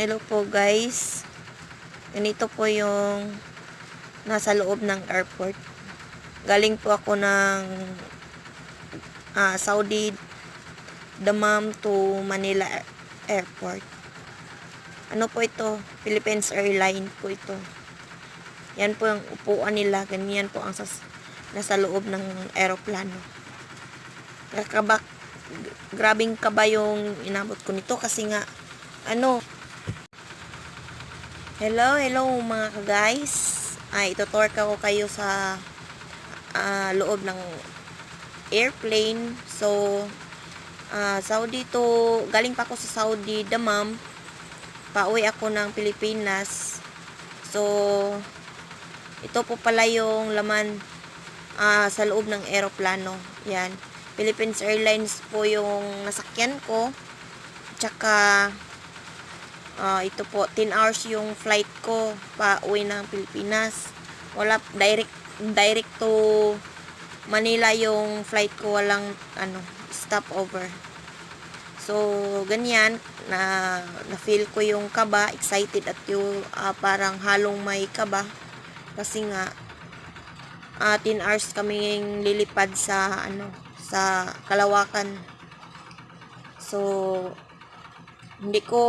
Hello po guys. Ganito po yung nasa loob ng airport. Galing po ako ng ah, Saudi Damam to Manila Airport. Ano po ito? Philippines Airline po ito. Yan po yung upuan nila. Ganyan po ang sas nasa loob ng aeroplano. Nakakaba, grabing kaba yung inabot ko nito kasi nga ano Hello, hello mga ka-guys. Ay, itutor ko kayo sa ah, loob ng airplane. So, ah, Saudi to, galing pa ako sa Saudi, Damam. Pauwi ako ng Pilipinas. So, ito po pala yung laman ah, sa loob ng aeroplano. Yan. Philippines Airlines po yung nasakyan ko. Tsaka, Ah, ito po, 10 hours yung flight ko pa uwi ng Pilipinas. Wala direct direct to Manila yung flight ko, walang ano, stopover. So, ganyan na na-feel ko yung kaba, excited at yung ah, parang halong may kaba kasi nga ah, 10 hours kaming lilipad sa ano, sa Kalawakan. So, hindi ko